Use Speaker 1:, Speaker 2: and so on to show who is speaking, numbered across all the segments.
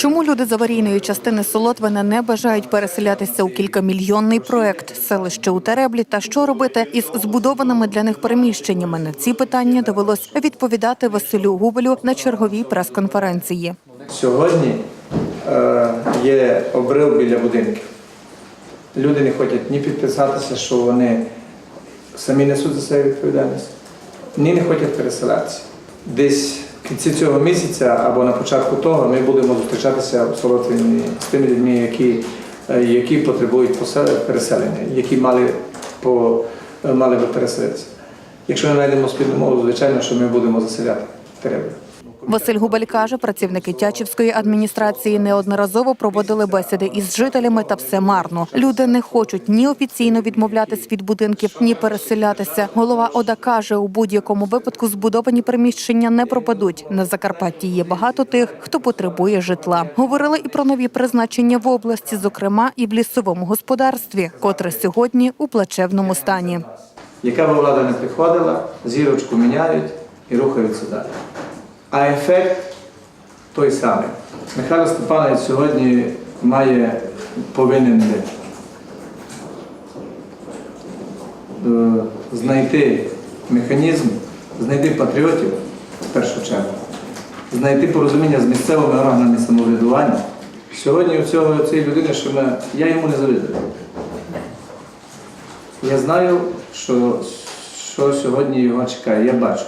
Speaker 1: Чому люди з аварійної частини Солотвина не бажають переселятися у кількамільйонний проект селище у Тереблі та що робити із збудованими для них переміщеннями? На ці питання довелось відповідати Василю Губелю на черговій прес-конференції.
Speaker 2: Сьогодні е, є обрив біля будинків. Люди не хочуть ні підписатися, що вони самі несуть за себе відповідальність, ні не хочуть переселятися. Десь кінці цього місяця або на початку того ми будемо зустрічатися Солотвині з тими людьми, які, е, які потребують переселення, які мали, по, е, мали би переселитися. Якщо ми знайдемо спільну мову, звичайно, що ми будемо заселяти Тереблю.
Speaker 1: Василь Губель каже, працівники Тячівської адміністрації неодноразово проводили бесіди із жителями, та все марно. Люди не хочуть ні офіційно відмовлятись від будинків, ні переселятися. Голова ОДА каже, у будь-якому випадку збудовані приміщення не пропадуть. На Закарпатті є багато тих, хто потребує житла. Говорили і про нові призначення в області, зокрема і в лісовому господарстві, котре сьогодні у плачевному стані.
Speaker 2: Яка б влада не приходила, зірочку міняють і рухаються далі. А ефект той самий. Михайло Степанович сьогодні має повинен е, знайти механізм, знайти патріотів в першу чергу, знайти порозуміння з місцевими органами самоврядування. Сьогодні у цього цієї людини, що ми, я йому не завидую. Я знаю, що, що сьогодні його чекає, я бачу.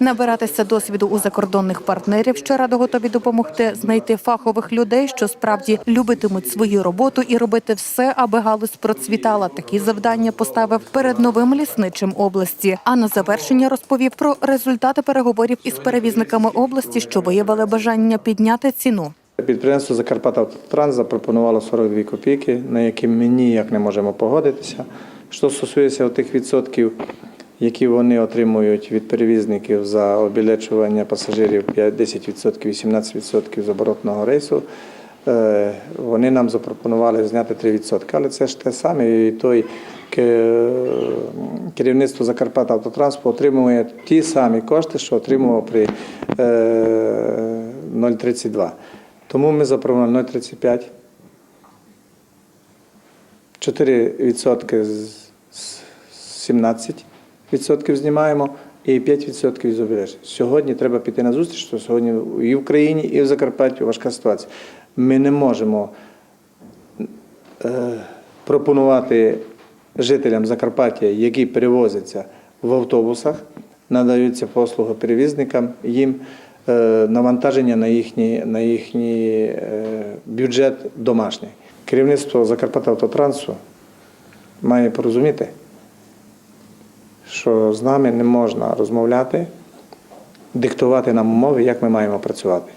Speaker 1: Набиратися досвіду у закордонних партнерів, що радо готові допомогти, знайти фахових людей, що справді любитимуть свою роботу і робити все, аби галузь процвітала. Такі завдання поставив перед новим лісничим області. А на завершення розповів про результати переговорів із перевізниками області, що виявили бажання підняти ціну.
Speaker 2: Підприємство «Закарпаттавтотранс» запропонувало 42 копійки, на які ми ніяк не можемо погодитися. Що стосується тих відсотків, які вони отримують від перевізників за обілечування пасажирів 10%, 18% з оборотного рейсу. Е, вони нам запропонували зняти 3%. Але це ж те саме, і той керівництво Закарпаття автотранспорту отримує ті самі кошти, що отримував при е, 0,32. Тому ми запропонували 0,35. 4% з 17. Відсотків знімаємо і 5% із обережжя. Сьогодні треба піти на зустріч, що сьогодні і в країні, і в Закарпатті важка ситуація. Ми не можемо е, пропонувати жителям Закарпаття, які перевозяться в автобусах, надаються послуги перевізникам їм. Е, навантаження на їхній на їхні е, бюджет домашній. Керівництво Закарпаття автотрансу має порозуміти що з нами не можна розмовляти, диктувати нам умови, як ми маємо працювати.